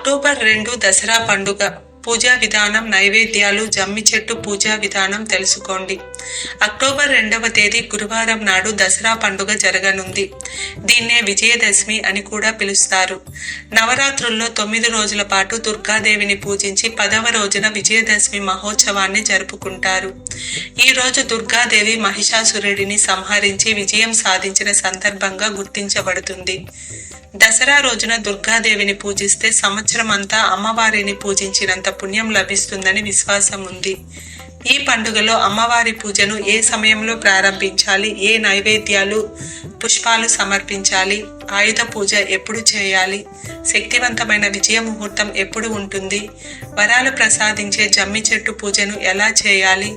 October రెండు దసరా పండుగ పూజా విధానం నైవేద్యాలు జమ్మి చెట్టు పూజా విధానం తెలుసుకోండి. అక్టోబర్ రెండవ తేదీ గురువారం నాడు దసరా పండుగ జరగనుంది. దీన్నే విజయదశమి అని కూడా పిలుస్తారు. నవరాత్రుల్లో తొమ్మిది రోజుల పాటు దుర్గాదేవిని పూజించి పదవ రోజున విజయదశమి మహోత్సవాన్ని జరుపుకుంటారు. ఈ రోజు దుర్గాదేవి మహిషాసురుడిని సంహరించి విజయం సాధించిన సందర్భంగా గుర్తించబడుతుంది. దసరా రోజున దుర్గాదేవిని పూజిస్తే సంవత్సరం అంతా అమ్మవారిని పూజించినంత పుణ్యం లభిస్తుందని విశ్వాసం ఉంది. ఈ పండుగలో అమ్మవారి పూజను ఏ సమయంలో ప్రారంభించాలి? ఏ నైవేద్యాలు పుష్పాలు సమర్పించాలి? ఆయుధ పూజ ఎప్పుడు చేయాలి? శక్తివంతమైన విజయ ముహూర్తం ఎప్పుడు ఉంటుంది? వరాలు ప్రసాదించే జమ్మి చెట్టు పూజను ఎలా చేయాలి?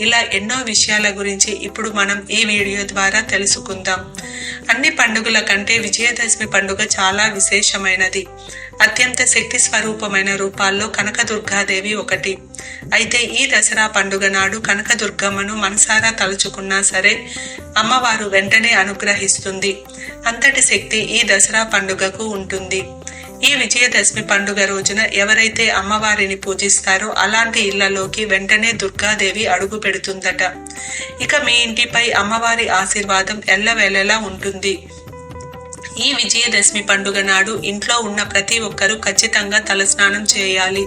ఇలా ఎన్నో విషయాల గురించి ఇప్పుడు మనం ఈ వీడియో ద్వారా తెలుసుకుందాం. అన్ని పండుగల కంటే విజయదశమి పండుగ చాలా విశేషమైనది. అత్యంత శక్తి స్వరూపమైన రూపాల్లో కనకదుర్గాదేవి ఒకటి. అయితే ఈ దసరా పండుగ నాడు కనకదుర్గమ్మను మనసారా తలుచుకున్నా సరే అమ్మవారు వెంటనే అనుగ్రహిస్తుంది. అంతటి శక్తి ఈ దసరా పండుగకు ఉంటుంది. ఈ విజయదశమి పండుగ రోజున ఎవరైతే అమ్మవారిని పూజిస్తారో అలాంటి ఇళ్ళలోకి వెంటనే దుర్గాదేవి అడుగు పెడుతుందట. ఇక మీ ఇంటిపై అమ్మవారి ఆశీర్వాదం ఎల్లవేళలా ఉంటుంది. ఈ విజయదశమి పండుగ నాడు ఇంట్లో ఉన్న ప్రతి ఒక్కరూ ఖచ్చితంగా తలస్నానం చేయాలి.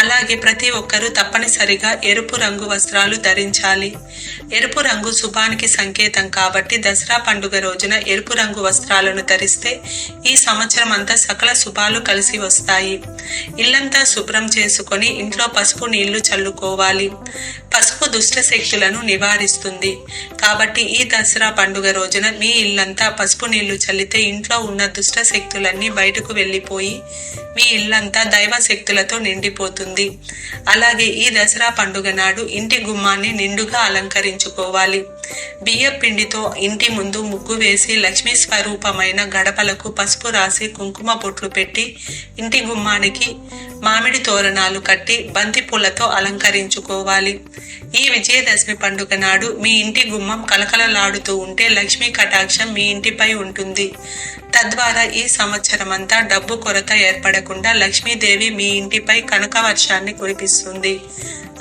అలాగే ప్రతి ఒక్కరూ తప్పనిసరిగా ఎరుపు రంగు వస్త్రాలు ధరించాలి. ఎరుపు రంగు శుభానికి సంకేతం కాబట్టి దసరా పండుగ రోజున ఎరుపు రంగు వస్త్రాలను ధరిస్తే ఈ సంవత్సరం అంతా సకల శుభాలు కలిసి వస్తాయి. ఇల్లంతా శుభ్రం చేసుకొని ఇంట్లో పసుపు నీళ్ళు చల్లుకోవాలి. పసుపు దుష్ట శక్తులను నివారిస్తుంది. కాబట్టి ఈ దసరా పండుగ రోజున మీ ఇల్లంతా పసుపు నీళ్ళు చల్లితే ఇంట్లో ఉన్న దుష్ట శక్తులన్నీ బయటకు వెళ్ళిపోయి మీ ఇల్లంతా దైవ శక్తులతో నిండిపోతుంది. అలాగే ఈ దసరా పండుగ నాడు ఇంటి గుమ్మాన్ని నిండుగా అలంకరించుకోవాలి. బియ్య పిండితో ఇంటి ముందు ముగ్గు వేసి లక్ష్మీ స్వరూపమైన గడపలకు పసుపు రాసి కుంకుమ బొట్లు పెట్టి ఇంటి గుమ్మానికి మామిడి తోరణాలు కట్టి బంతి పూలతో అలంకరించుకోవాలి. ఈ విజయదశమి పండుగ నాడు మీ ఇంటి గుమ్మం కలకలలాడుతూ ఉంటే లక్ష్మీ కటాక్షం మీ ఇంటిపై ఉంటుంది. తద్వారా ఈ సంవత్సరం అంతా డబ్బు కొరత ఏర్పడకుండా లక్ష్మీదేవి మీ ఇంటిపై కనక వర్షాన్ని కురిపిస్తుంది.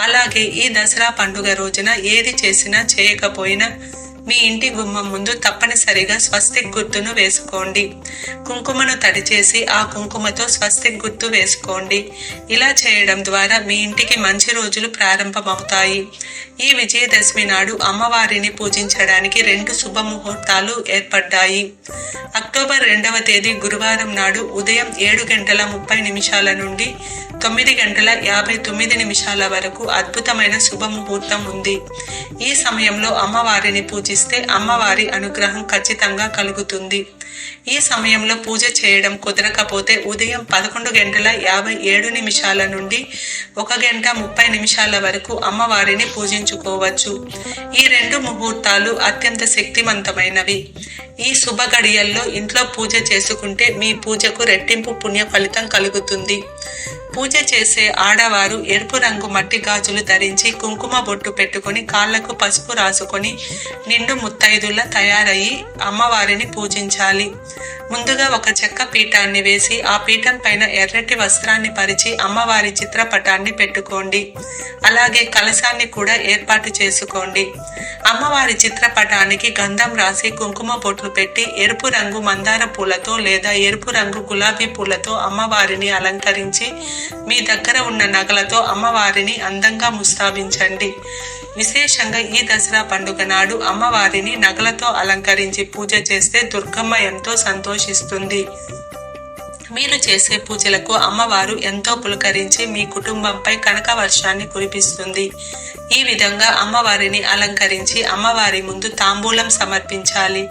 అలాగే ఈ దసరా పండుగ రోజున ఏది చేసినా చేయకపోయినా Marina. మీ ఇంటి గుమ్మం ముందు తప్పనిసరిగా స్వస్తిక్ గుర్తును వేసుకోండి. కుంకుమను తడిచేసి ఆ కుంకుమతో స్వస్తిక్ గుర్తు వేసుకోండి. ఇలా చేయడం ద్వారా మీ ఇంటికి మంచి రోజులు ప్రారంభమవుతాయి. ఈ విజయదశమి నాడు అమ్మవారిని పూజించడానికి రెండు శుభముహూర్తాలు ఏర్పడ్డాయి. అక్టోబర్ రెండవ తేదీ గురువారం నాడు ఉదయం ఏడు గంటల ముప్పై నిమిషాల నుండి తొమ్మిది గంటల యాభై తొమ్మిది నిమిషాల వరకు అద్భుతమైన శుభముహూర్తం ఉంది. ఈ సమయంలో అమ్మవారిని పూజిస్తే అమ్మవారి అనుగ్రహం ఖచ్చితంగా కలుగుతుంది. ఈ సమయంలో పూజ చేయడం కుదరకపోతే ఉదయం పదకొండు గంటల యాభై ఏడు నిమిషాల నుండి ఒక గంట ముప్పై నిమిషాల వరకు అమ్మవారిని పూజించుకోవచ్చు. ఈ రెండు ముహూర్తాలు అత్యంత శక్తివంతమైనవి. ఈ శుభ గడియల్లో ఇంట్లో పూజ చేసుకుంటే మీ పూజకు రెట్టింపు పుణ్య ఫలితం కలుగుతుంది. పూజ చేసే ఆడవారు ఎరుపు రంగు మట్టి గాజులు ధరించి కుంకుమ బొట్టు పెట్టుకొని కాళ్ళకు పసుపు రాసుకొని నిండు ముత్తైదుల తయారయ్యి అమ్మవారిని పూజించాలి. ముందుగా ఒక చెక్క పీఠాన్ని వేసి ఆ పీఠం పైన ఎర్రటి వస్త్రాన్ని పరిచి అమ్మవారి చిత్రపటాన్ని పెట్టుకోండి. అలాగే కలశాన్ని కూడా ఏర్పాటు చేసుకోండి. అమ్మవారి చిత్రపటానికి గంధం రాసి కుంకుమ బొట్లు పెట్టి ఎరుపు రంగు మందార పూలతో లేదా ఎరుపు రంగు గులాబీ పూలతో అమ్మవారిని అలంకరించి మీ దగ్గర ఉన్న నగలతో అమ్మవారిని అందంగా ముస్తాబించండి. విశేషంగా ఈ దసరా పండుగ నాడు అమ్మవారిని నగలతో అలంకరించి పూజ చేస్తే దుర్గమ్మ ఎంతో సంతోషిస్తుంది. మీరు చేసే పూజలకు అమ్మవారు ఎంతో పులకరించి మీ కుటుంబంపై కనక వర్షాన్ని కురిపిస్తుంది. ఈ విధంగా అమ్మవారిని అలంకరించి అమ్మవారి ముందు తాంబూలం సమర్పించాలి.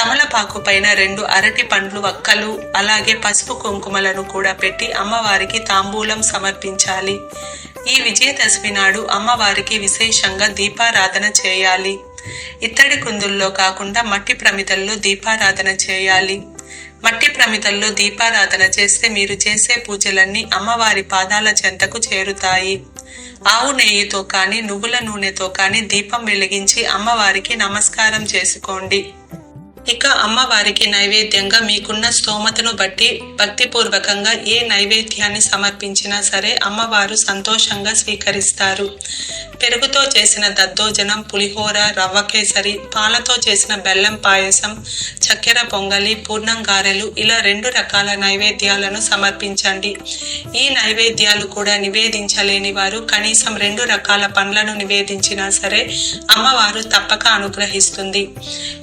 తమలపాకు పైన రెండు అరటి పండ్లు వక్కలు అలాగే పసుపు కుంకుమలను కూడా పెట్టి అమ్మవారికి తాంబూలం సమర్పించాలి. ఈ విజయదశమి నాడు అమ్మవారికి విశేషంగా దీపారాధన చేయాలి. ఇత్తడి కుందుల్లో కాకుండా మట్టి ప్రమిదల్లో దీపారాధన చేయాలి. మట్టి ప్రమిదల్లో దీపారాధన చేస్తే మీరు చేసే పూజలన్నీ అమ్మవారి పాదాల చెంతకు చేరుతాయి. ఆవు నెయ్యితో కానీ నువ్వుల నూనెతో కానీ దీపం వెలిగించి అమ్మవారికి నమస్కారం చేసుకోండి. ఇక అమ్మవారికి నైవేద్యంగా మీకున్న స్తోమతను బట్టి భక్తిపూర్వకంగా ఏ నైవేద్యాన్ని సమర్పించినా సరే అమ్మవారు సంతోషంగా స్వీకరిస్తారు. పెరుగుతో చేసిన దద్దోజనం పులిహోర రవ్వ కేసరి పాలతో చేసిన బెల్లం పాయసం చక్కెర పొంగలి పూర్ణం గారెలు ఇలా రెండు రకాల నైవేద్యాలను సమర్పించండి. ఈ నైవేద్యాలు కూడా నివేదించలేని వారు కనీసం రెండు రకాల పండ్లను నివేదించినా సరే అమ్మవారు తప్పక అనుగ్రహిస్తుంది.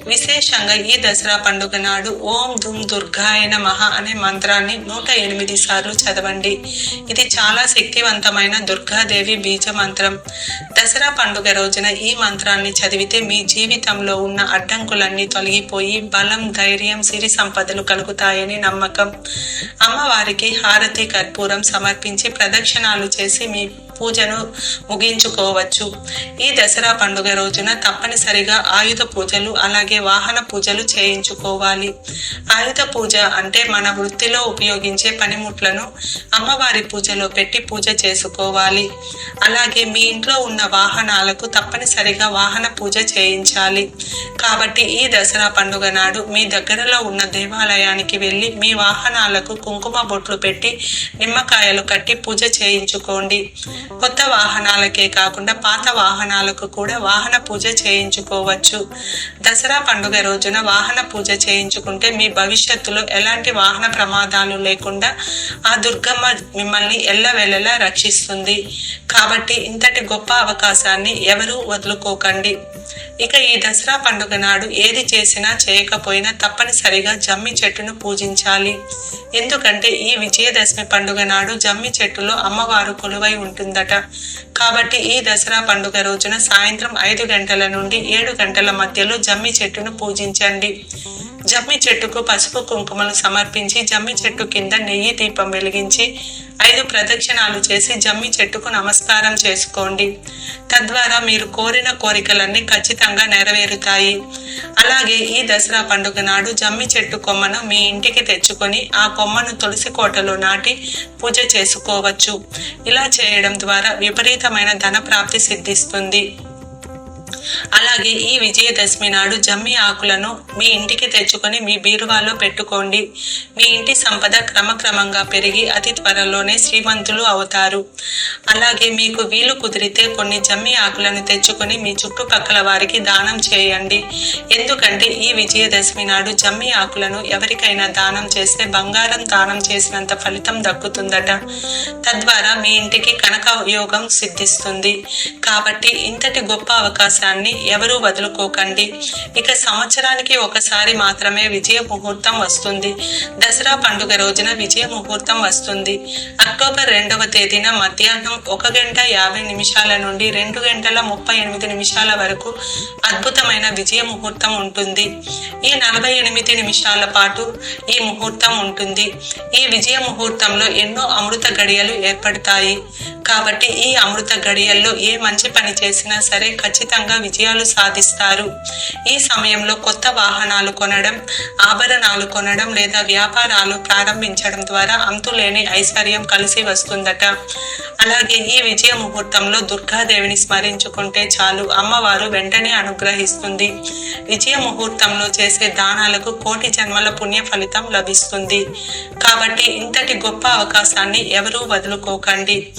విశేషంగా ఈ దసరా పండుగ నాడు ఓం ధూమ్ దుర్గాయ నమః అనే మంత్రాన్ని నూట ఎనిమిది సార్లు చదవండి. ఇది చాలా శక్తివంతమైన దుర్గాదేవి బీజ మంత్రం. దసరా పండుగ రోజున ఈ మంత్రాన్ని చదివితే మీ జీవితంలో ఉన్న అడ్డంకులన్నీ తొలగిపోయి బలం ధైర్యం సిరి సంపదలు కలుగుతాయని నమ్మకం. అమ్మవారికి హారతి కర్పూరం సమర్పించి ప్రదక్షిణాలు చేసి మీ పూజను ముగించుకోవచ్చు. ఈ దసరా పండుగ రోజున తప్పనిసరిగా ఆయుధ పూజలు అలాగే వాహన పూజలు చేయించుకోవాలి. ఆయుధ పూజ అంటే మన వృత్తిలో ఉపయోగించే పనిముట్లను అమ్మవారి పూజలో పెట్టి పూజ చేసుకోవాలి. అలాగే మీ ఇంట్లో ఉన్న వాహనాలకు తప్పనిసరిగా వాహన పూజ చేయించాలి. కాబట్టి ఈ దసరా పండుగ నాడు మీ దగ్గరలో ఉన్న దేవాలయానికి వెళ్ళి మీ వాహనాలకు కుంకుమ బొట్లు పెట్టి నిమ్మకాయలు కట్టి పూజ చేయించుకోండి. కొత్త వాహనాలకే కాకుండా పాత వాహనాలకు కూడా వాహన పూజ చేయించుకోవచ్చు. దసరా పండుగ రోజున వాహన పూజ చేయించుకుంటే మీ భవిష్యత్తులో ఎలాంటి వాహన ప్రమాదాలు లేకుండా ఆ దుర్గమ్మ మిమ్మల్ని ఎల్లవేళలా రక్షిస్తుంది. కాబట్టి ఇంతటి గొప్ప అవకాశాన్ని ఎవరూ వదులుకోకండి. ఇక ఈ దసరా పండుగ నాడు ఏది చేసినా చేయకపోయినా తప్పనిసరిగా జమ్మి చెట్టును పూజించాలి. ఎందుకంటే ఈ విజయదశమి పండుగ నాడు జమ్మి చెట్టులో అమ్మవారు కొలువై ఉంటుంది ఉందట. కాబట్టి ఈ దసరా పండుగ రోజున సాయంత్రం ఐదు గంటల నుండి ఏడు గంటల మధ్యలో జమ్మి చెట్టును పూజించండి. జమ్మి చెట్టుకు పసుపు కుంకుమలు సమర్పించి జమ్మి చెట్టు కింద నెయ్యి దీపం వెలిగించి ఐదు ప్రదక్షిణాలు చేసి జమ్మి చెట్టుకు నమస్కారం చేసుకోండి. తద్వారా మీరు కోరిన కోరికలన్నీ ఖచ్చితంగా నెరవేరుతాయి. అలాగే ఈ దసరా పండుగ నాడు జమ్మి చెట్టు కొమ్మను మీ ఇంటికి తెచ్చుకొని ఆ కొమ్మను తులసి కోటలో నాటి పూజ చేసుకోవచ్చు. ఇలా చేయడం ద్వారా విపరీతమైన ధన ప్రాప్తి సిద్ధిస్తుంది. అలాగే ఈ విజయదశమి నాడు జమ్మి ఆకులను మీ ఇంటికి తెచ్చుకొని మీ బీరువాలో పెట్టుకోండి. మీ ఇంటి సంపద క్రమక్రమంగా పెరిగి అతి త్వరలోనే శ్రీమంతులు అవుతారు. అలాగే మీకు వీలు కుదిరితే కొన్ని జమ్మి ఆకులను తెచ్చుకొని మీ చుట్టుపక్కల వారికి దానం చేయండి. ఎందుకంటే ఈ విజయదశమి నాడు జమ్మి ఆకులను ఎవరికైనా దానం చేస్తే బంగారం దానం చేసినంత ఫలితం దక్కుతుందట. తద్వారా మీ ఇంటికి కనక యోగం సిద్ధిస్తుంది. కాబట్టి ఇంతటి గొప్ప అవకాశాన్ని ఎవరూ వదులుకోకండి. ఇక సంవత్సరానికి ఒకసారి మాత్రమే విజయ ముహూర్తం వస్తుంది. దసరా పండుగ రోజున విజయ ముహూర్తం వస్తుంది. అక్టోబర్ రెండవ తేదీన మధ్యాహ్నం ఒక గంట యాభై నిమిషాల నుండి రెండు గంటల ముప్పై ఎనిమిది నిమిషాల వరకు అద్భుతమైన విజయ ముహూర్తం ఉంటుంది. ఈ నలభై ఎనిమిది నిమిషాల పాటు ఈ ముహూర్తం ఉంటుంది. ఈ విజయ ముహూర్తంలో ఎన్నో అమృత గడియలు ఏర్పడతాయి. కాబట్టి ఈ అమృత గడియల్లో ఏ మంచి పని చేసినా సరే ఖచ్చితంగా విజయాలు సాధిస్తారు. ఈ సమయంలో కొత్త వాహనాలు కొనడం ఆభరణాలు కొనడం లేదా వ్యాపారాలు ప్రారంభించడం ద్వారా అంతులేని ఐశ్వర్యం కలిసి వస్తుందట. అలాగే ఈ విజయ ముహూర్తంలో దుర్గాదేవిని స్మరించుకుంటే చాలు. అమ్మవారు వెంటనే అనుగ్రహిస్తుంది. విజయ ముహూర్తంలో చేసే దానాలకు కోటి జన్మల పుణ్య ఫలితం లభిస్తుంది. కాబట్టి ఇంతటి గొప్ప అవకాశాన్ని ఎవరూ వదులుకోకండి.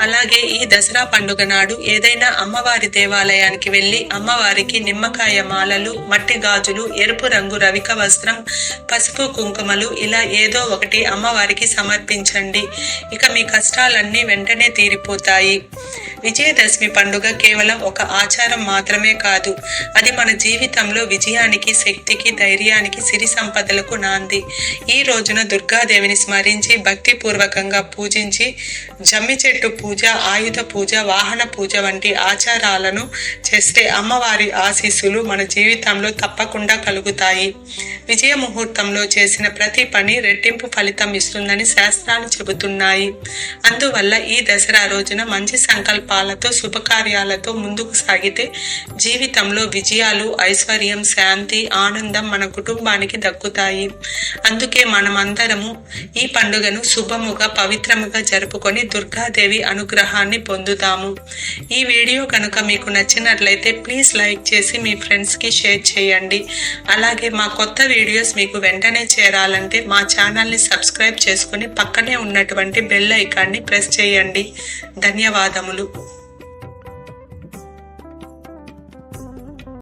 అలాగే ఈ దసరా పండుగ నాడు ఏదైనా అమ్మవారి దేవాలయానికి వెళ్ళి అమ్మవారికి నిమ్మకాయ మాలలు మట్టి గాజులు ఎరుపు రంగు రవిక వస్త్రం పసుపు కుంకుమలు ఇలా ఏదో ఒకటి అమ్మవారికి సమర్పించండి. ఇక మీ కష్టాలన్నీ వెంటనే తీరిపోతాయి. విజయదశమి పండుగ కేవలం ఒక ఆచారం మాత్రమే కాదు. అది మన జీవితంలో విజయానికి శక్తికి ధైర్యానికి సిరి సంపదలకు నాంది. ఈ రోజున దుర్గాదేవిని స్మరించి భక్తిపూర్వకంగా పూజించి జమ్మి చెట్టు పూజ ఆయుధ పూజ వాహన పూజ వంటి ఆచారాలను చేస్తే అమ్మవారి ఆశీస్సులు మన జీవితంలో తప్పకుండా కలుగుతాయి. విజయ ముహూర్తంలో చేసిన ప్రతి పని రెట్టింపు ఫలితం ఇస్తుందని శాస్త్రాలు చెబుతున్నాయి. అందువల్ల ఈ దసరా రోజున మంచి సంకల్ప సంకల్పాలతో శుభకార్యాలతో ముందుకు సాగితే జీవితంలో విజయాలు ఐశ్వర్యం శాంతి ఆనందం మన కుటుంబానికి దక్కుతాయి. అందుకే మనమందరము ఈ పండుగను శుభముగా పవిత్రముగా జరుపుకొని దుర్గాదేవి అనుగ్రహాన్ని పొందుతాము. ఈ వీడియో కనుక మీకు నచ్చినట్లయితే ప్లీజ్ లైక్ చేసి మీ ఫ్రెండ్స్కి షేర్ చేయండి. అలాగే మా కొత్త వీడియోస్ మీకు వెంటనే చేరాలంటే మా ఛానల్ని సబ్స్క్రైబ్ చేసుకుని పక్కనే ఉన్నటువంటి బెల్ ఐకాన్ని ప్రెస్ చేయండి. ధన్యవాదములు.